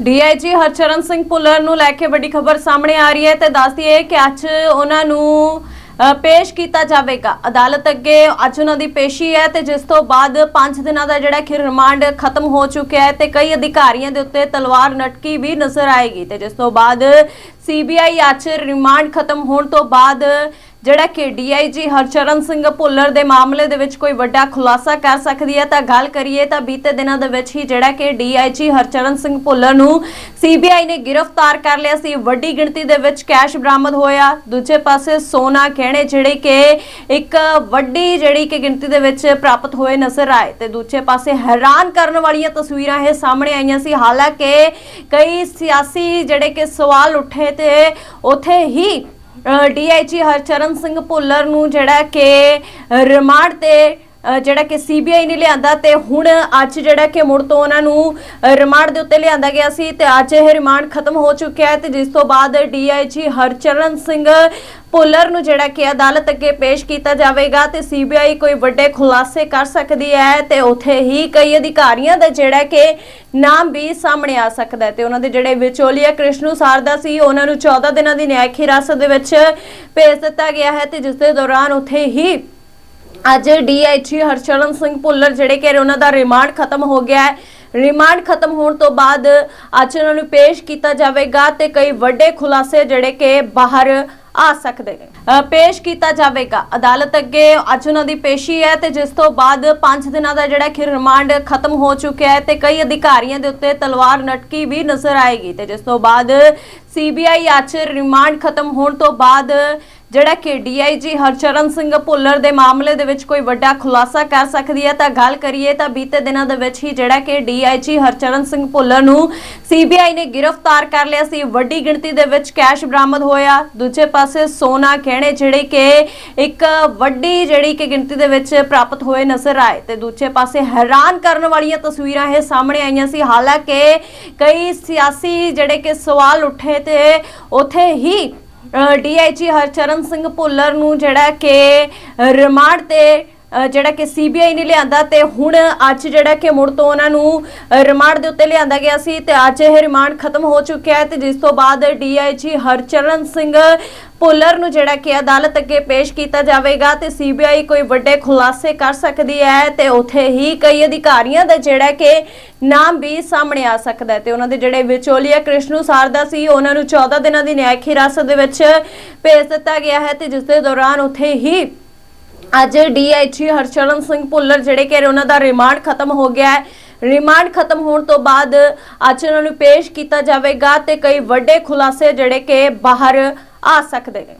DIG Harcharan Singh Bhullar ਨੂੰ ਲੈ ਕੇ ਵੱਡੀ ਖਬਰ ਸਾਹਮਣੇ ਆ ਰਹੀ ਹੈ ਤੇ ਦੱਸਦੀ ਹੈ ਕਿ ਅੱਜ ਉਹਨਾਂ ਨੂੰ ਪੇਸ਼ ਕੀਤਾ ਜਾਵੇਗਾ। ਅਦਾਲਤ ਅੱਗੇ ਅੱਜ ਉਹਨਾਂ ਦੀ ਪੇਸ਼ੀ ਹੈ ਤੇ ਜਿਸ ਤੋਂ ਬਾਅਦ 5 ਦਿਨਾਂ ਦਾ ਜਿਹੜਾ ਕਿ ਰਿਮਾਂਡ ਖਤਮ ਹੋ ਚੁੱਕਿਆ ਹੈ ਤੇ ਕਈ ਅਧਿਕਾਰੀਆਂ ਦੇ ਉੱਤੇ ਤਲਵਾਰ ਨਟਕੀ ਵੀ ਨਜ਼ਰ ਆਏਗੀ ਤੇ ਜਿਸ ਤੋਂ ਬਾਅਦ ਸੀਬੀਆਈ ਅੱਜ ਰਿਮਾਂਡ ਖਤਮ ਹੋਣ ਤੋਂ ਬਾਅਦ ਜਿਹੜਾ ਕਿ ਡੀਆਈਜੀ ਹਰਚਰਨ ਸਿੰਘ ਭੁੱਲਰ ਦੇ ਮਾਮਲੇ ਦੇ ਵਿੱਚ ਕੋਈ ਵੱਡਾ ਖੁਲਾਸਾ ਕਰ ਸਕਦੀ ਹੈ, ਤਾਂ ਗੱਲ ਕਰੀਏ ਤਾਂ ਬੀਤੇ ਦਿਨਾਂ ਦੇ ਵਿੱਚ ਹੀ ਜਿਹੜਾ ਕਿ ਡੀਆਈਜੀ ਹਰਚਰਨ ਸਿੰਘ ਭੁੱਲਰ ਨੂੰ ਸੀਬੀਆਈ ਨੇ ਗ੍ਰਿਫਤਾਰ ਕਰ ਲਿਆ ਸੀ। ਵੱਡੀ ਗਿਣਤੀ ਦੇ ਵਿੱਚ ਕੈਸ਼ ਬਰਾਮਦ ਹੋਇਆ। ਦੂਜੇ ਪਾਸੇ ਸੋਨਾ ਗਹਿਣੇ ਜਿਹੜੇ ਕਿ ਇੱਕ ਵੱਡੀ ਜਿਹੜੀ ਕਿ ਗਿਣਤੀ ਦੇ ਵਿੱਚ ਪ੍ਰਾਪਤ ਹੋਏ ਨਜ਼ਰ ਆਏ ਤੇ ਦੂਜੇ ਪਾਸੇ ਹੈਰਾਨ ਕਰਨ ਵਾਲੀਆਂ ਤਸਵੀਰਾਂ ਇਹ ਸਾਹਮਣੇ ਆਈਆਂ ਸੀ। ਹਾਲਾਂਕਿ ਕਈ ਸਿਆਸੀ ਜਿਹੜੇ ਕਿ ਸਵਾਲ ਉੱਠੇ ਤੇ ਉਥੇ ਹੀ ਡੀਆਈਜੀ ਹਰਚਰਨ ਸਿੰਘ ਭੁੱਲਰ ਨੂੰ ਜਿਹੜਾ ਕਿ ਰਿਮਾਂਡ ਤੇ ਜਿਹੜਾ ਕਿ ਸੀਬੀਆਈ ਨੇ ਲਿਆਂਦਾ ਤੇ ਹੁਣ ਅੱਜ ਜਿਹੜਾ ਕਿ ਮੁੜ ਤੋਂ ਉਹਨਾਂ ਨੂੰ ਰਿਮਾਂਡ ਦੇ ਉੱਤੇ ਲਿਆਂਦਾ ਗਿਆ ਸੀ ਤੇ ਅੱਜ ਇਹ ਰਿਮਾਂਡ ਖਤਮ ਹੋ ਚੁੱਕਿਆ ਹੈ ਤੇ ਜਿਸ ਤੋਂ ਬਾਅਦ ਡੀਆਈਜੀ ਹਰਚਰਨ ਸਿੰਘ ਭੁੱਲਰ ਨੂੰ ਜਿਹੜਾ ਕਿ ਅਦਾਲਤ ਅੱਗੇ ਪੇਸ਼ ਕੀਤਾ ਜਾਵੇਗਾ ਤੇ ਸੀਬੀਆਈ ਕੋਈ ਵੱਡੇ ਖੁਲਾਸੇ ਕਰ ਸਕਦੀ ਹੈ ਤੇ ਉਥੇ ਹੀ ਕਈ ਅਧਿਕਾਰੀਆਂ ਦਾ ਜਿਹੜਾ ਕਿ ਨਾਮ ਵੀ ਸਾਹਮਣੇ ਆ ਸਕਦਾ ਹੈ ਤੇ ਉਹਨਾਂ ਦੇ ਜਿਹੜੇ ਵਿਚੋਲੀਆ ਕ੍ਰਿਸ਼ਨੂ ਸਾਰਦਾ ਸੀ, ਉਹਨਾਂ ਨੂੰ 14 ਦਿਨਾਂ ਦੀ ਨਿਆਇਕ ਹਿਰਾਸਤ ਦੇ ਵਿੱਚ ਭੇਜ ਦਿੱਤਾ ਗਿਆ ਹੈ ਤੇ ਜਿਸ ਦੇ ਦੌਰਾਨ ਉਥੇ ਹੀ ਅੱਜ ਡੀਆਈਜੀ ਹਰਚਰਨ ਸਿੰਘ ਭੁੱਲਰ ਜਿਹੜੇ ਕਿ ਉਹਨਾਂ ਦਾ ਰਿਮਾਂਡ ਖਤਮ ਹੋ ਗਿਆ ਹੈ। ਰਿਮਾਂਡ ਖਤਮ ਹੋਣ ਤੋਂ ਬਾਅਦ ਅੱਜ ਉਹਨਾਂ ਨੂੰ ਪੇਸ਼ ਕੀਤਾ ਜਾਵੇਗਾ ਤੇ ਕਈ ਵੱਡੇ ਖੁਲਾਸੇ ਜਿਹੜੇ ਕਿ ਬਾਹਰ ਆ ਸਕਦੇ ਨੇ। ਪੇਸ਼ ਕੀਤਾ ਜਾਵੇਗਾ। ਅਦਾਲਤ ਅੱਗੇ ਅੱਜ ਉਹਨਾਂ ਦੀ ਪੇਸ਼ੀ ਹੈ ਤੇ ਜਿਸ ਤੋਂ ਬਾਅਦ 5 ਦਿਨਾਂ ਦਾ ਜਿਹੜਾ ਕਿ ਰਿਮਾਂਡ ਖਤਮ ਹੋ ਚੁੱਕਿਆ ਹੈ ਤੇ ਕਈ ਅਧਿਕਾਰੀਆਂ ਦੇ ਉੱਤੇ ਤਲਵਾਰ ਨਟਕੀ ਵੀ ਨਜ਼ਰ ਆਏਗੀ ਤੇ ਜਿਸ ਤੋਂ ਬਾਅਦ ਸੀਬੀਆਈ ਅੱਜ ਰਿਮਾਂਡ ਖਤਮ ਹੋਣ ਤੋਂ ਬਾਅਦ ਜਿਹੜਾ ਕਿ ਡੀਆਈਜੀ ਹਰਚਰਨ ਸਿੰਘ ਭੁੱਲਰ ਦੇ ਮਾਮਲੇ ਦੇ ਵਿੱਚ ਕੋਈ ਵੱਡਾ ਖੁਲਾਸਾ ਕਰ ਸਕਦੀ ਹੈ, ਤਾਂ ਗੱਲ ਕਰੀਏ ਤਾਂ ਬੀਤੇ ਦਿਨਾਂ ਦੇ ਵਿੱਚ ਹੀ ਜਿਹੜਾ ਕਿ ਡੀਆਈਜੀ ਹਰਚਰਨ ਸਿੰਘ ਭੁੱਲਰ ਨੂੰ ਸੀਬੀਆਈ ਨੇ ਗ੍ਰਿਫਤਾਰ ਕਰ ਲਿਆ ਸੀ। ਵੱਡੀ ਗਿਣਤੀ ਦੇ ਵਿੱਚ ਕੈਸ਼ ਬਰਾਮਦ ਹੋਇਆ। ਦੂਜੇ ਪਾਸੇ ਸੋਨਾ ਗਹਿਣੇ ਜਿਹੜੇ ਕਿ ਇੱਕ ਵੱਡੀ ਜਿਹੜੀ ਕਿ ਗਿਣਤੀ ਦੇ ਵਿੱਚ ਪ੍ਰਾਪਤ ਹੋਏ ਨਜ਼ਰ ਆਏ ਤੇ ਦੂਜੇ ਪਾਸੇ ਹੈਰਾਨ ਕਰਨ ਵਾਲੀਆਂ ਤਸਵੀਰਾਂ ਇਹ ਸਾਹਮਣੇ ਆਈਆਂ ਸੀ। ਹਾਲਾਂਕਿ ਕਈ ਸਿਆਸੀ ਜਿਹੜੇ ਕਿ ਸਵਾਲ ਉੱਠੇ ਤੇ ਉਥੇ ਹੀ ਡੀਆਈਜੀ ਹਰਚਰਨ ਸਿੰਘ ਭੁੱਲਰ ਨੂੰ ਜਿਹੜਾ ਕਿ ਰਿਮਾਂਡ ਤੇ ਜਿਹੜਾ ਕਿ ਸੀਬੀਆਈ ਨੇ ਲਿਆਂਦਾ ਤੇ ਹੁਣ ਅੱਜ ਜਿਹੜਾ ਕਿ ਮੁੜ ਤੋਂ ਉਹਨਾਂ ਨੂੰ ਰਿਮਾਂਡ ਦੇ ਉੱਤੇ ਲਿਆਂਦਾ ਗਿਆ ਸੀ ਤੇ ਅੱਜ ਇਹ ਰਿਮਾਂਡ ਖਤਮ ਹੋ ਚੁੱਕਿਆ ਹੈ ਤੇ ਜਿਸ ਤੋਂ ਬਾਅਦ ਡੀਆਈਜੀ ਹਰਚਰਨ ਸਿੰਘ ਭੁੱਲਰ ਨੂੰ ਜਿਹੜਾ ਕਿ ਅਦਾਲਤ ਅੱਗੇ ਪੇਸ਼ ਕੀਤਾ ਜਾਵੇਗਾ ਤੇ ਸੀਬੀਆਈ ਕੋਈ ਵੱਡੇ ਖੁਲਾਸੇ ਕਰ ਸਕਦੀ ਹੈ ਤੇ ਉਥੇ ਹੀ ਕਈ ਅਧਿਕਾਰੀਆਂ ਦਾ ਜਿਹੜਾ ਕਿ ਨਾਮ ਵੀ ਸਾਹਮਣੇ ਆ ਸਕਦਾ ਹੈ ਤੇ ਉਹਨਾਂ ਦੇ ਜਿਹੜੇ ਵਿਚੋਲੀਆ ਕ੍ਰਿਸ਼ਨੂ ਸਾਰਦਾ ਸੀ, ਉਹਨਾਂ ਨੂੰ 14 ਦਿਨਾਂ ਦੀ ਨਿਆਇਕ ਹਿਰਾਸਤ ਦੇ ਵਿੱਚ ਭੇਜ ਦਿੱਤਾ ਗਿਆ ਹੈ ਤੇ ਜਿਸ ਦੇ ਦੌਰਾਨ ਉਥੇ ਹੀ ਅੱਜ ਡੀਆਈਜੀ ਹਰਚਰਨ ਸਿੰਘ ਭੁੱਲਰ ਜਿਹੜੇ ਕਿ ਉਹਨਾਂ ਦਾ ਰਿਮਾਂਡ ਖਤਮ ਹੋ ਗਿਆ ਹੈ। ਰਿਮਾਂਡ ਖਤਮ ਹੋਣ ਤੋਂ ਬਾਅਦ ਅੱਜ ਉਹਨਾਂ ਨੂੰ ਪੇਸ਼ ਕੀਤਾ ਜਾਵੇਗਾ ਤੇ ਕਈ ਵੱਡੇ ਖੁਲਾਸੇ ਜਿਹੜੇ ਕਿ ਬਾਹਰ ਆ ਸਕਦੇ ਨੇ।